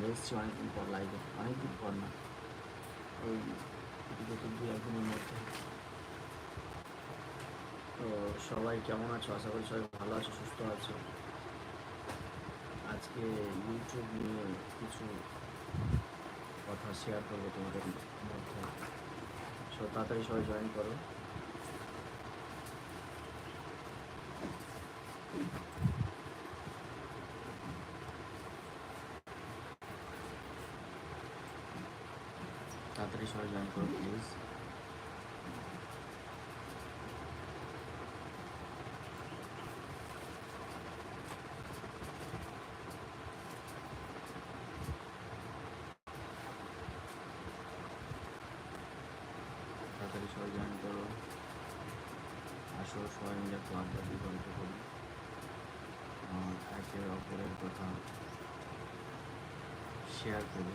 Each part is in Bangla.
চলে এসেছি অনেকদিন পর লাইভে অনেকদিন পর না ওই বিগত দু একদিনের মধ্যে তো সবাই কেমন আছো? আশা করি সবাই ভালো আছো, সুস্থ আছো। আজকে ইউটিউব নিয়ে কিছু কথা শেয়ার করব তোমাদের মধ্যে। সো তাড়াতাড়ি সবাই জয়েন করো তাড়াতাড়ি সবাই জয়েন করো প্লিজ তাড়াতাড়ি সবাই জয়েন করো আসো সবাই মিলে একটু গল্প করি একে অপরের কথা শেয়ার করি।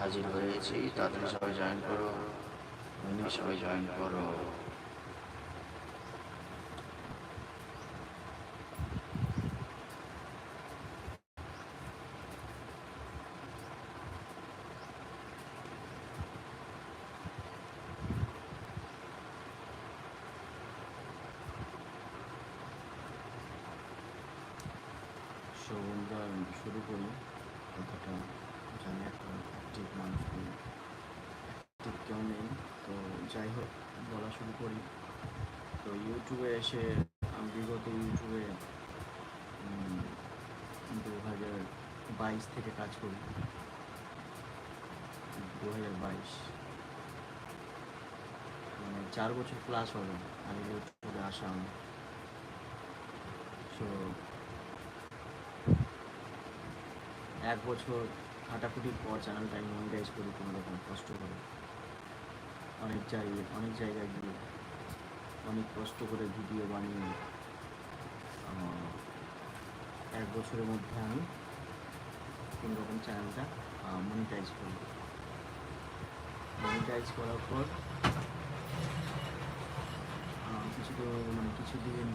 হাজির হয়েছি তাড়াতাড়ি সবাই জয়েন করো। সবাই জয়েন করো। শুরু করি। কথাটা জানি অ্যাক্টিভ মানুষ নেই অ্যাক্টিভ কেউ নেই, তো যাই হোক, বলা শুরু করি। তো ইউটিউবে এসে, আমি বিগত ইউটিউবে দু হাজার বাইশ থেকে কাজ করি। দু হাজার বাইশ। মানে চার বছর প্লাস হলো আমি ইউটিউবে আসা। আমি সো এক বছর খাটাখুটির পর চ্যানেলটা আমি মনিটাইজ করি কোনো রকম কষ্ট করে। অনেক জায়গায় অনেক জায়গায় গিয়ে অনেক কষ্ট করে ভিডিও বানিয়ে এক বছরের মধ্যে আমি কোনো রকম চ্যানেলটা মনিটাইজ করি মনিটাইজ করার পর কিছু মানে কিছুদিন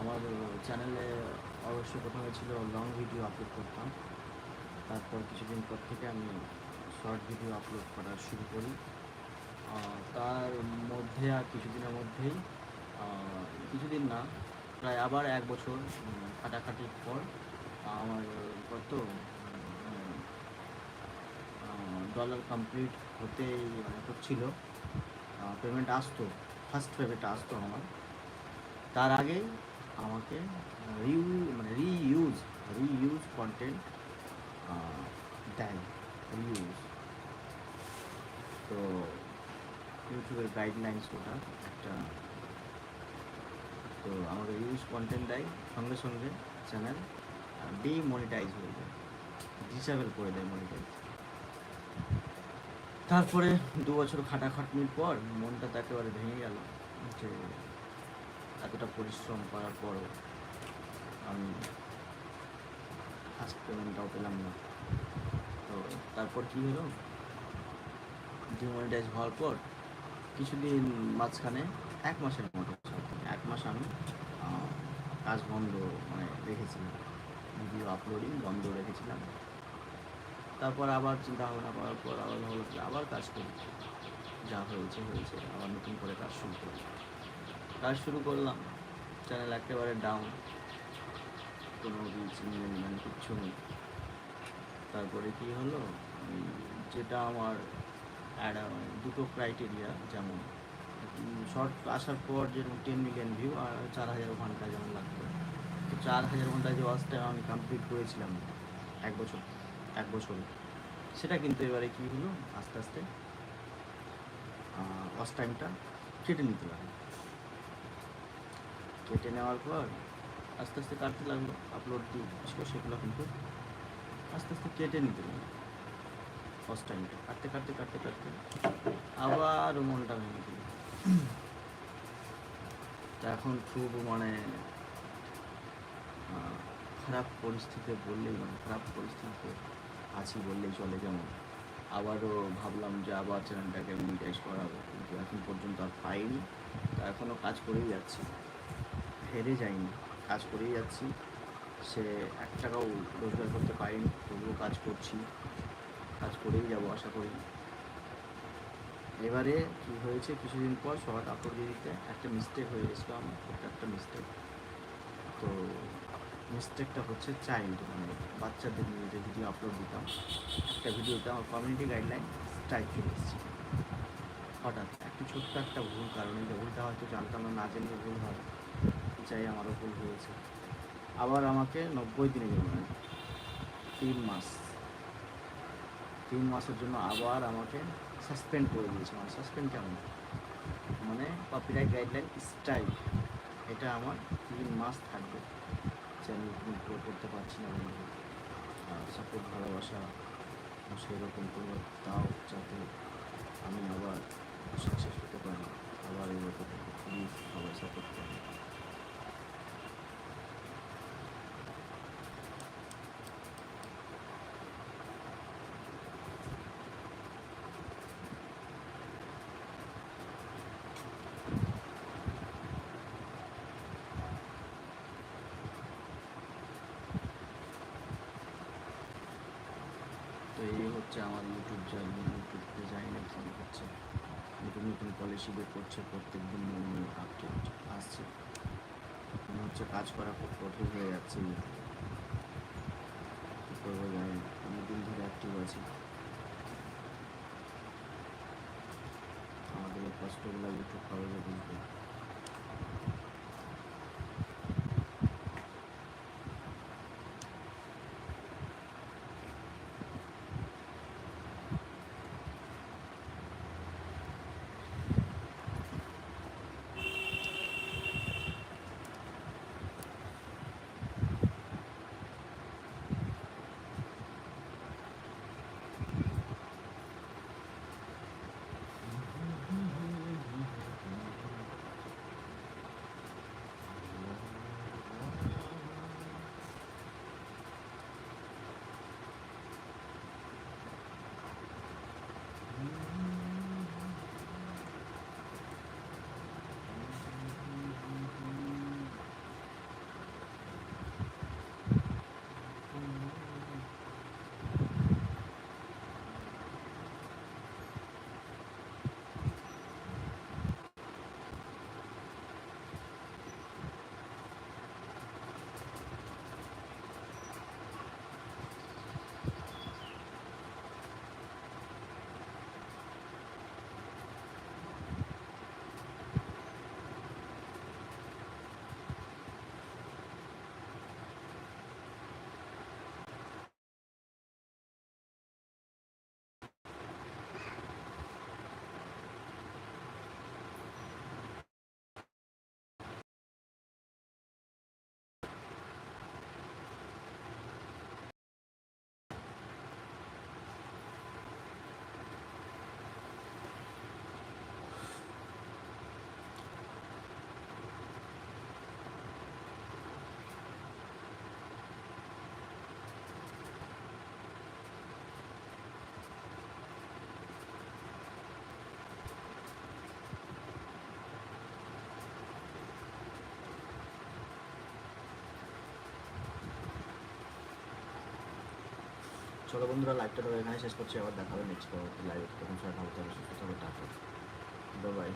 আমার চ্যানেলে অবশ্য প্রথমে ছিল লং ভিডিও আপলোড করতাম। তারপর কিছুদিন পর থেকে আমি শর্ট ভিডিও আপলোড করা শুরু করি। তার মধ্যে আর কিছুদিনের মধ্যেই কিছুদিন না, প্রায় আবার এক বছর খাটাখাটির পর, আমার কত ডলার কমপ্লিট মানে হচ্ছিল। পেমেন্ট আসতো ফার্স্ট পেমেন্ট আসতো আমার। তার আগেই আমাকে রিউ মানে রিইউজ রিইউজ কন্টেন্ট দেয় রিউজ তো ইউটিউবের গাইডলাইন্স ওটা একটা তো আমাকে রিউজ কন্টেন্ট দেয় সঙ্গে সঙ্গে চ্যানেল ডিমনিটাইজ হয়ে যায়। ডিসেবল করে দেয় মনিটাইজ তারপরে দু বছর খাটাখাটনির পর মনটা তো একেবারে ভেঙে গেল যে এতটা পরিশ্রম করার পরও আমি ফার্স্ট পেমেন্টটাও পেলাম না। তো তারপর কী হলো? ডিমনিটাইজ হওয়ার পর কিছুদিন মাঝখানে, এক মাসের মতো এক মাস আমি কাজ বন্ধ মানে রেখেছিলাম। ভিডিও আপলোডিং বন্ধ রেখেছিলাম। তারপর আবার চিন্তা ভাবনা করার পর আবার যে আবার কাজ করি। যা হয়েছে হয়েছে, আবার নতুন করে কাজ শুরু করি। কাজ শুরু করলাম চ্যানেল একেবারে ডাউন কোনো রিচ নেই মানে কিচ্ছু নেই। তারপরে কি হলো? যেটা আমার অ্যাড দুটো ক্রাইটেরিয়া যেমন শর্ট আসার পর যেরকম টেন মিলিয়ন ভিউ আর চার হাজার ঘণ্টা যেমন লাগতো। তো চার হাজার ঘণ্টা যে ওয়াচ টাইম আমি কমপ্লিট করেছিলাম এক বছর, এক বছরে, সেটা কিন্তু এবারে কী হলো? আস্তে আস্তে ওয়াচ টাইমটা কেটে নিতে লাগল। কেটে নেওয়ার পর আস্তে আস্তে কাটতে লাগল আপলোড দিয়ে সেগুলো কিন্তু আস্তে আস্তে কেটে নিতে লাগল। ফার্স্ট টাইমটা কাটতে কাটতে কাটতে কাটতে আবার মনটা ভেঙে দিল। এখন খুব মানে খারাপ পরিস্থিতিতে বললেই মানে খারাপ পরিস্থিতিতে আছি বললেই চলে যেমন। আবারও ভাবলাম যে আবার চ্যানেলটাকে মনিটাইজ করাবো, কিন্তু এখন পর্যন্ত আর পাইনি। তা এখনও কাজ করেই যাচ্ছি। হেরে যাইনি। কাজ করেই যাচ্ছি। সে এক টাকাও রোজগার করতে পারিনি। তবুও কাজ করছি। কাজ করেই যাব আশা করি। এবারে কি হয়েছে? কিছুদিন পর শর্ট আপলোড দিয়ে দিতে একটা মিস্টেক হয়ে গেছিল আমার। একটা মিস্টেক তো মিস্টেকটা হচ্ছে চাইল্ড মানে বাচ্চাদের নিয়ে যে ভিডিও আপলোড দিতাম। একটা ভিডিওতে আমার কমিউনিটি গাইডলাইন স্ট্রাইক চলে এসেছে। হঠাৎ, একটি ছোট্ট একটা ভুল কারণে যে ভুলটা হয়তো জানতাম না না জেনে ভুল হয়। যাই আমারও ভুল হয়েছে। আবার আমাকে নব্বই দিনের জন্য মানে তিন মাস। তিন মাসের জন্য আবার আমাকে সাসপেন্ড করে দিয়েছে। মানে সাসপেন্ড কেমন? মানে কপিরাইট গাইডলাইন স্ট্রাইক এটা আমার তিন মাস থাকবে। যে আমি গ্রো করতে পারছি না সাপোর্ট ভালোবাসা সেরকম করে তাও যাতে আমি আবার সাকসেস হতে পারি আবার এরকম প্লিজ সবাই সাপোর্ট করে তো এই হচ্ছে আমার YouTube journey YouTube design exam হচ্ছে নতুন নতুন পলিসি বের করছে প্রত্যেক দিন নিউ আপডেট আসছে। মনে হচ্ছে কাজ করা খুব কঠিন হয়ে যাচ্ছে। কী করব জানি অনেকদিন ধরে অ্যাক্টিভ আছি। আমাদের কষ্টগুলো একটু কবে বুঝবে চলো বন্ধুরা লাইভটা তো এখানে শেষ করছি, আবার দেখা হবে নেক্সট পরবর্তী লাইভ তখন সবাই ভালো থাকবে সুস্থ থাকবে টাটা বাই